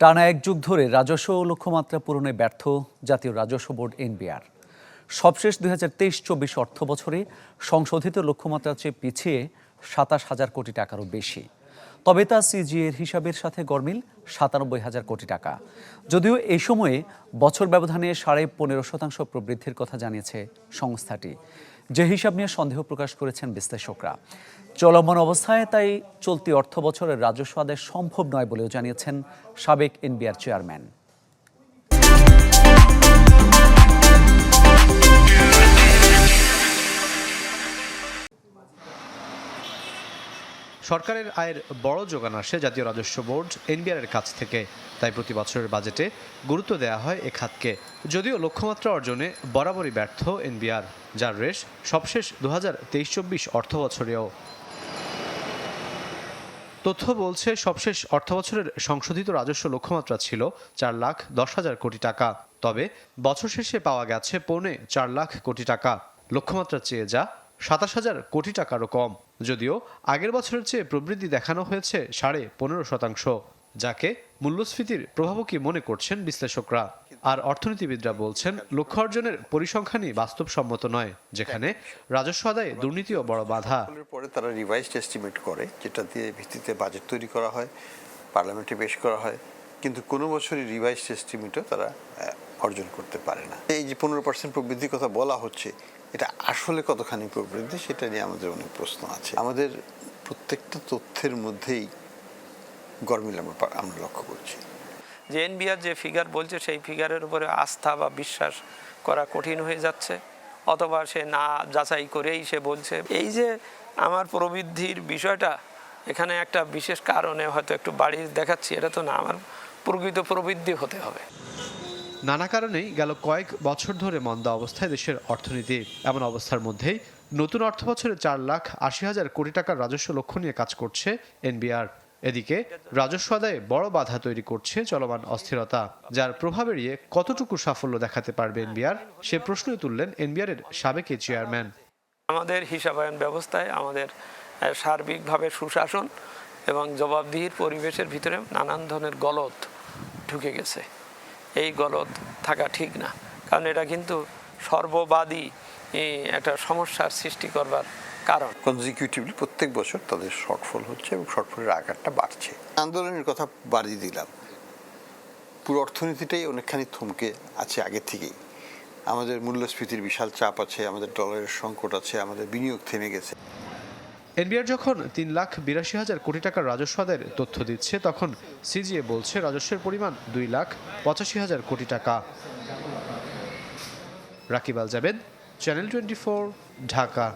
টানা এক যুগ ধরে রাজস্ব লক্ষ্যমাত্রা পূরণে ব্যর্থ জাতীয় রাজস্ব বোর্ড এনবিআর। সবশেষ দুই হাজার তেইশ চব্বিশ অর্থ বছরে সংশোধিত লক্ষ্যমাত্রার চেয়ে পিছিয়ে সাতাশ হাজার কোটি টাকারও বেশি। তবে তা সিজিএর হিসাবের সাথে গরমিল সাতানব্বই হাজার কোটি টাকা। যদিও এই সময়ে বছর ব্যবধানে সাড়ে পনেরো শতাংশ প্রবৃদ্ধির কথা জানিয়েছে সংস্থাটি। যে হিসাব নিয়ে সন্দেহ প্রকাশ করেছেন বিশ্লেষকরা। চলমান অবস্থায় তাই চলতি অর্থ বছরের রাজস্ব আদায় সম্ভব নয় বলেও জানিয়েছেন সাবেক এনবিআর চেয়ারম্যান। সরকারের আয়ের বড় যোগান আসে জাতীয় রাজস্ব বোর্ড এনবিআর এর কাছ থেকে। তাই প্রতি বছরের বাজেটে গুরুত্ব দেওয়া হয় এ খাতকে। যদিও লক্ষ্যমাত্রা অর্জনে বরাবরই ব্যর্থ এনবিআর, যার রেশ সবশেষ দু হাজার তেইশ চব্বিশ অর্থ বছরেও তথ্য বলছে, সবশেষ অর্থবছরের সংশোধিত রাজস্ব লক্ষ্যমাত্রা ছিল চার লাখ দশ হাজার কোটি টাকা। তবে বছর শেষে পাওয়া গেছে পৌনে চার লাখ কোটি টাকা। লক্ষ্যমাত্রা চেয়ে যা সাতাশ হাজার কোটি টাকারও কম, যদিও আগের বছরের চেয়ে প্রবৃদ্ধি দেখানো হয়েছে সাড়ে পনেরো শতাংশ, যাকে মূল্যস্ফীতির প্রভাবকই মনে করছেন বিশ্লেষকরা। আর অর্থনীতিবিদরা বলছেন, লক্ষ্য অর্জনের পরিসংখ্যানই বাস্তবসম্মত নয়, যেখানে রাজস্ব আদায়ে দুর্নীতিও বড় বাধা। পরে তারা রিভাইজড এস্টিমেট করে, যেটা দিয়ে ভিত্তিতে বাজেট তৈরি করা হয় পার্লামেন্টে পেশ করা হয়, কিন্তু কোনো বছরই রিভাইজড এস্টিমেটও তারা অর্জন করতে পারে না। এই যে পনেরো পার্সেন্ট প্রবৃদ্ধির কথা বলা হচ্ছে এটা আসলে কতখানি প্রবৃদ্ধি সেটা নিয়ে আমাদের অনেক প্রশ্ন আছে। আমাদের প্রত্যেকটা তথ্যের মধ্যেই গরমিল আমরা আমরা লক্ষ্য করছি। যে এনবিআর যে ফিগার বলছে সেই ফিগারের উপরে আস্থা বা বিশ্বাস করা কঠিন হয়ে যাচ্ছে, অথবা সে না যাচাই করেই সে বলছে। এই যে আমার প্রবৃদ্ধির বিষয়টা, এখানে একটা বিশেষ কারণে হয়তো একটু বাড়ি দেখাচ্ছি, এটা তো না, আমার প্রকৃত প্রবৃদ্ধি হতে হবে। নানা কারণেই গেল কয়েক বছর ধরে মন্দা অবস্থায় দেশের অর্থনীতি। এমন অবস্থার মধ্যেই নতুন অর্থবছরে চার লাখ আশি হাজার কোটি টাকার রাজস্ব লক্ষ্য নিয়ে কাজ করছে এনবিআর। এদিকে রাজস্ব আদায়ে বড় বাধা তৈরি করছে চলমান অস্থিরতা, যার প্রভাব এড়িয়ে কতটুকু সাফল্য দেখাতে পারবে এনবিআর, সে প্রশ্নই তুললেন এনবিআর এর সাবেক চেয়ারম্যান। আমাদের হিসাবায়ন ব্যবস্থায় আমাদের সার্বিকভাবে সুশাসন এবং জবাবদিহির পরিবেশের ভিতরে নানান ধরনের গলদ ঢুকে গেছে। এই গলত থাকা ঠিক না। কারণ এটা কিন্তু সর্ববাদী এ, একটা সমস্যার সৃষ্টি করবার কারণ। কনজিকিউটিভলি প্রত্যেক বছর তাদের শর্টফল হচ্ছে এবং শর্টফলের আকারটা বাড়ছে। আন্দোলনের কথা বাড়িয়ে দিলাম। পুরো অর্থনীতিটাই অনেকখানি থমকে আছে আগে থেকেই। আমাদের মূল্যস্ফীতির বিশাল চাপ আছে আমাদের ডলারের সংকট আছে আমাদের বিনিয়োগ থেমে গেছে। এনবিআর যখন তিন লাখ বিরাশি হাজার কোটি টাকার রাজস্ব আদায়ের তথ্য দিচ্ছে, তখন সিজিএ বলছে রাজস্বের পরিমাণ দুই লাখ পঁচাশি হাজার কোটি টাকা। Rakib Al Jabed, channel twenty Dhaka.